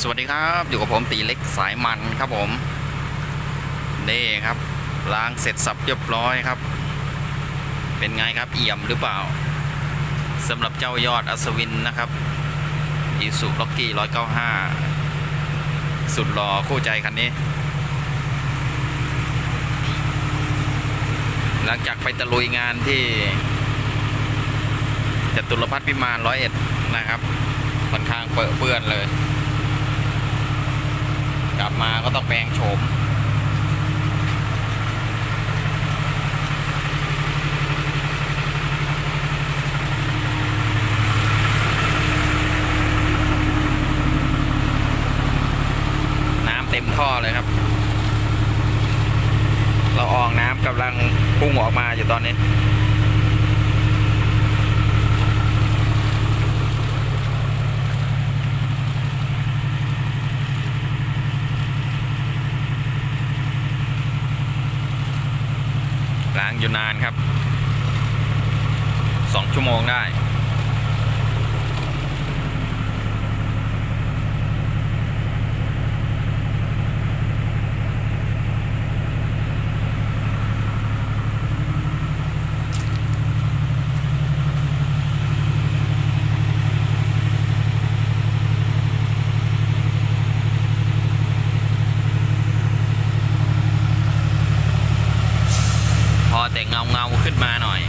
สวัสดีครับอยู่กับผมตีเล็กสายมันครับผม นี่ครับล้างเสร็จสับเรียบร้อยครับ เป็นไงครับเอี่ยมหรือเปล่าสำหรับเจ้ายอดอัศวินนะครับอีสุล็อกกี้ร้อยเก้าห้าสุดหล่อคู่ใจคันนี้ หลังจากไปตะลุยงานที่จตุรพัฒน์พิมานร้อยเอ็ดนะครับค่อนข้างเปื้อนเปื้อนเลย กลับมาก็ต้องแปลงโฉมน้ำเต็มท่อเลยครับเราอองน้ำกำลังพุ่งออกมาอยู่ตอนนี้างอยู่นานครับสองชั่วโมงได้ พอ แต่เงาเงาขึ้นมาหน่อย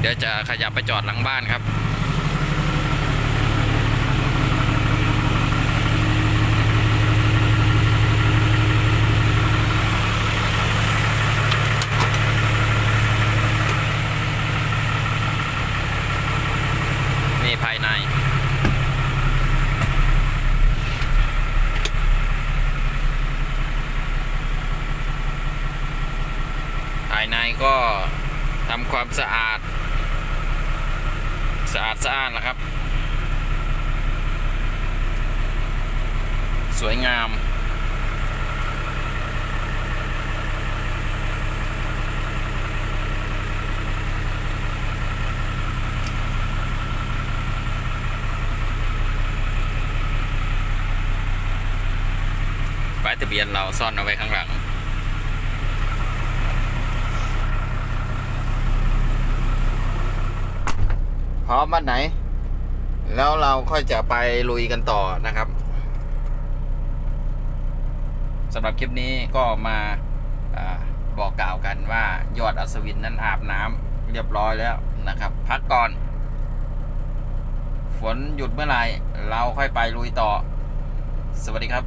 เดี๋ยวจะขยับไปจอดหลังบ้านครับนี่ภายใน ภายในก็ทำความสะอาด สะอาดสะอ้านนะครับ สวยงามป้ายทะเบียนเราซ่อนเอาไว้ข้างหลัง พร้อมวันไหน แล้วเราค่อยจะไปลุยกันต่อนะครับสำหรับคลิปนี้ก็มาอาบอกกล่าวกันว่ายอดอัศวินนั้นอาบน้ำเรียบร้อยแล้วนะครับ พักก่อน ฝนหยุดเมื่อไหร่เราค่อยไปลุยต่อ สวัสดีครับ